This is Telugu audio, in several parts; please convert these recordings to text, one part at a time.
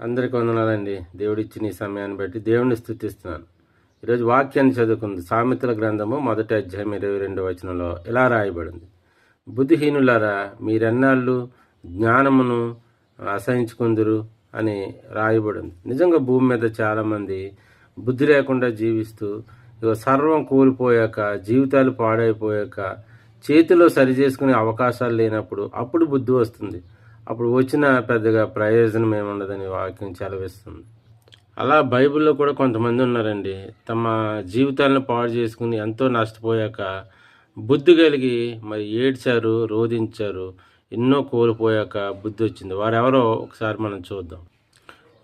అందరికీ వందనాలండి. దేవుడిచ్చిన ఈ సమయాన్ని బట్టి దేవుడిని స్థుతిస్తున్నాను. ఈరోజు వాక్యాన్ని చదువుకుంది సామెతల గ్రంథము మొదటి అధ్యాయం ఇరవై రెండో వచనంలో ఇలా రాయబడింది. బుద్ధిహీనులారా మీరెన్నాళ్ళు జ్ఞానమును అసహించుకుందురు అని రాయబడింది. నిజంగా భూమి మీద చాలామంది బుద్ధి లేకుండా జీవిస్తూ ఇక సర్వం కోల్పోయాక జీవితాలు పాడైపోయాక చేతిలో సరి చేసుకునే అవకాశాలు లేనప్పుడు అప్పుడు బుద్ధి వస్తుంది. అప్పుడు వచ్చిన పెద్దగా ప్రయోజనం ఏముండదని వాక్యం చలవిస్తుంది అలా బైబిల్లో కూడా కొంతమంది ఉన్నారండి. తమ జీవితాలను పాడు చేసుకుని ఎంతో నష్టపోయాక బుద్ధి కలిగి మరి ఏడ్చారు రోధించారు ఎన్నో కోల్పోయాక బుద్ధి వచ్చింది. వారెవరో ఒకసారి మనం చూద్దాం.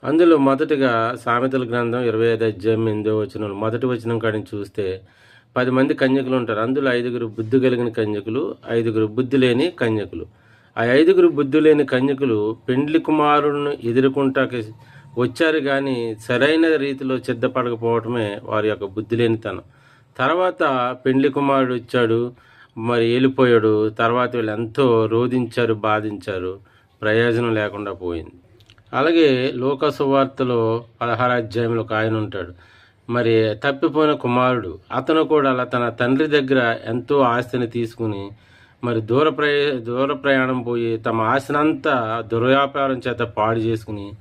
అందులో మొదటిగా సామెతల గ్రంథం ఇరవై ఐదు అధ్యాయం ఎనిమిదో వచనం మొదటి వచనం కాడిని చూస్తే పది మంది కన్యకులు ఉంటారు. అందులో ఐదుగురు బుద్ధి కలిగిన కన్యకులు ఐదుగురు బుద్ధి లేని కన్యకులు. ఆ ఐదుగురు బుద్ధి లేని కన్యకులు పెండ్లి కుమారులను ఎదుర్కొంటాకి వచ్చారు కానీ సరైన రీతిలో సిద్ధపడకపోవటమే వారి యొక్క బుద్ధి లేనితనం తర్వాత పెండ్లి కుమారుడు వచ్చాడు మరి వెళ్ళిపోయాడు తర్వాత వీళ్ళు ఎంతో రోధించారు బాధించారు ప్రయోజనం లేకుండా పోయింది. అలాగే లోక సువార్తలో పదహారు అధ్యాయంలో ఒక ఆయన ఉంటాడు. మరి తప్పిపోయిన కుమారుడు అతను కూడా అలా తన తండ్రి దగ్గర ఎంతో ఆస్తిని తీసుకుని మరి దూర ప్రయా దూర ప్రయాణం పోయి తమ ఆశనంతా దుర్వ్యాపారం చేత పాడు చేసుకుని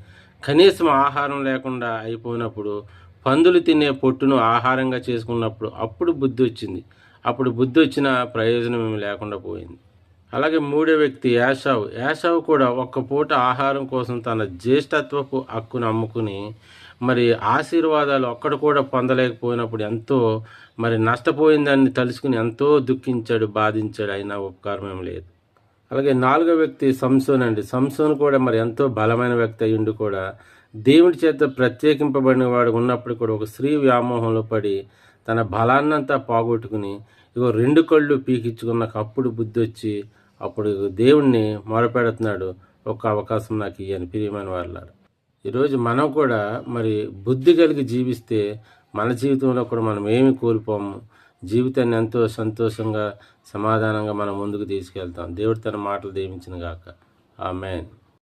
కనీసం ఆహారం లేకుండా అయిపోయినప్పుడు పందులు తినే పొట్టును ఆహారంగా చేసుకున్నప్పుడు అప్పుడు బుద్ధి వచ్చింది. అప్పుడు బుద్ధి వచ్చిన ప్రయోజనం ఏమి లేకుండా పోయింది. అలాగే మూడో వ్యక్తి యాషావు. యాషావు కూడా ఒక్క పూట ఆహారం కోసం తన జ్యేష్ఠత్వపు హక్కును అమ్ముకుని మరి ఆశీర్వాదాలు ఒక్కడ కూడా పొందలేకపోయినప్పుడు ఎంతో మరి నష్టపోయిందాన్ని తలుచుకుని ఎంతో దుఃఖించాడు బాధించాడు. అయినా ఉపకారం ఏం లేదు. అలాగే నాలుగో వ్యక్తి సంసోన్ అండి. సంసోన్ కూడా మరి ఎంతో బలమైన వ్యక్తి అయ్యుండి కూడా దేవుడి చేత ప్రత్యేకింపబడిన వాడు ఉన్నప్పుడు కూడా ఒక స్త్రీ వ్యామోహంలో పడి తన బలాన్నంతా పోగొట్టుకుని ఇగో రెండు కళ్ళు పీకించుకున్న అప్పుడు బుద్ధి వచ్చి అప్పుడు దేవుణ్ణి మొరపెడుతున్నాడు. ఒక అవకాశం నాకు ఇయ్యని ప్రియమైన వాళ్ళారు ఈరోజు మనం కూడా మరి బుద్ధి కలిగి జీవిస్తే మన జీవితంలో కూడా మనం ఏమి కోల్పోము? జీవితాన్ని ఎంతో సంతోషంగా సమాధానంగా మనం ముందుకు తీసుకెళ్తాం. దేవుడు తన మాటలు దీవించిన గాక. ఆ